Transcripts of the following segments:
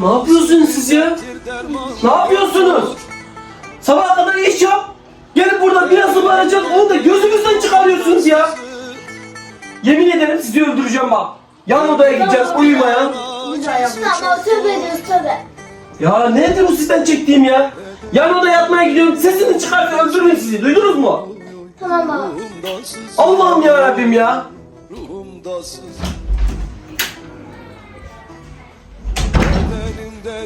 Ne yapıyorsunuz siz ya? Ne yapıyorsunuz? Sabaha kadar iş yap. Gelip burada biraz ısmarlayacağız. Onu da gözümüzden çıkarıyorsunuz ya. Yemin ederim sizi öldüreceğim bak. Yan odaya gideceğiz uyumaya. Tamam tövbe ediyoruz tövbe. Ya nedir bu sizden çektiğim ya? Yan odaya yatmaya gidiyorum. Sesini çıkartın öldürürüm sizi. Duydunuz mu? Tamam baba. Allah'ım ya Rabbim ya.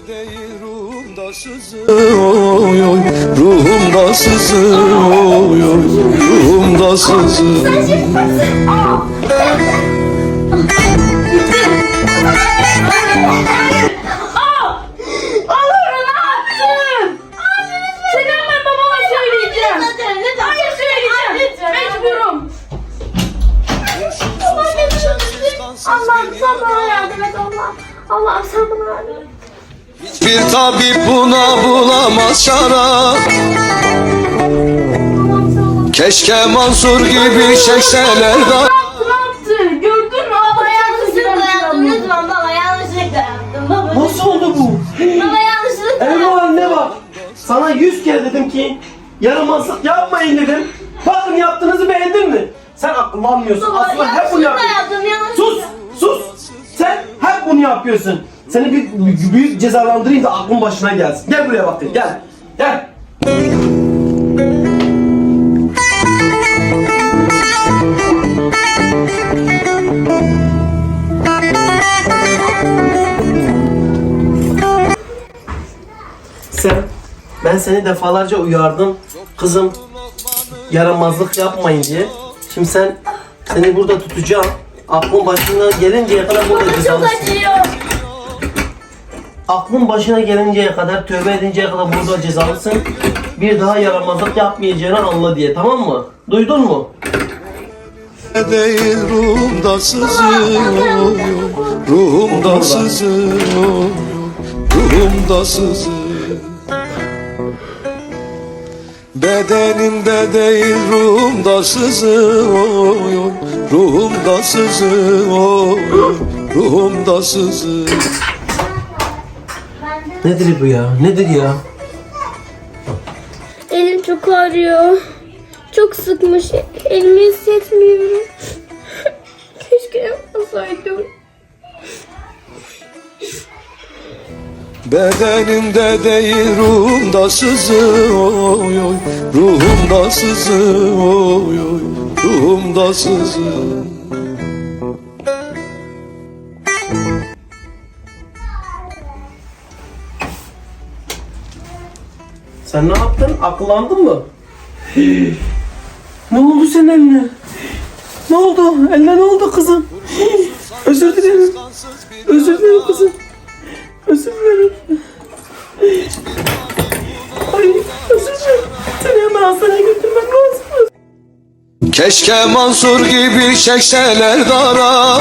Değil ruhumda sızıyor oy oy Ruhumda sızıyor oy oy Ruhumda. Mecburum. Allah'ım sen bana yardım et Allah. Allah'ım sen bana yardım et. Bir tabip buna bulamaz şara Allah'ım sen bana Keşke Mansur gibi çekseler da? Gördün mü? Baba Yanlışlıkla yaptım lütfen baba yanlışlıkla yaptım baba. Nasıl oldu bu? Baba yanlışlıkla Erol anne bak. Sana yüz kere dedim ki yaramazlık yapmayın dedim. Bakın yaptığınızı beğendin mi? Sen akıllanmıyorsun. Baba Aslında hep bunu yapıyorsun. Sus! Sus! Sen hep bunu yapıyorsun. Seni bir büyük, cezalandırayım da aklın başına gelsin. Gel buraya bakayım gel. Gel. Sen, ben seni defalarca uyardım. Kızım, yaramazlık yapmayın diye. Şimdi sen, seni burada tutacağım. Aklın başına gelinceye kadar burada acıyor. Aklın başına gelinceye kadar, tövbe edinceye kadar burada cezalısın. Bir daha yaramazlık yapmayacağını anla diye, tamam mı? Duydun mu? değil ruhumda sızıyor. Ruhumda sızıyor. Ruhumda sızıyor. Bedenimde değil ruhumda sızıyor. Ruhumda sızıyor. Ruhumda sızıyor Nedir bu ya? Nedir ya? Elim çok ağrıyor. Çok sıkmış. Elimi hissetmiyorum. Keşke yapmasaydım. Bedenimde değil ruhumda sızıyor Ruhumda sızıyor Ruhumda sızıyor Sen ne yaptın? Akıllandın mı? ne oldu senin eline? Ne oldu? Eline ne oldu kızım? Özür dilerim. Özür dilerim kızım. Özür dilerim. Ay özür dilerim. Seni hemen hastaneye götürmem lazım. Keşke Mansur gibi çekseler dara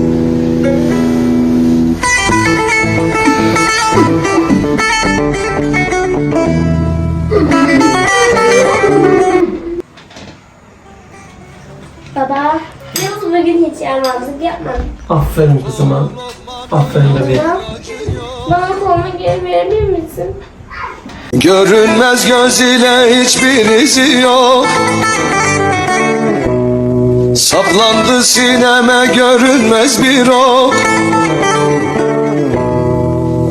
Baba, Yavuz bugün hiç yaramazlık yapmadı. Aferin kızıma. Aferin bebeğim. Bana kolumu geri verebilir misin? Görünmez göz ile hiçbir izi yok Saplandı sineme görünmez bir ok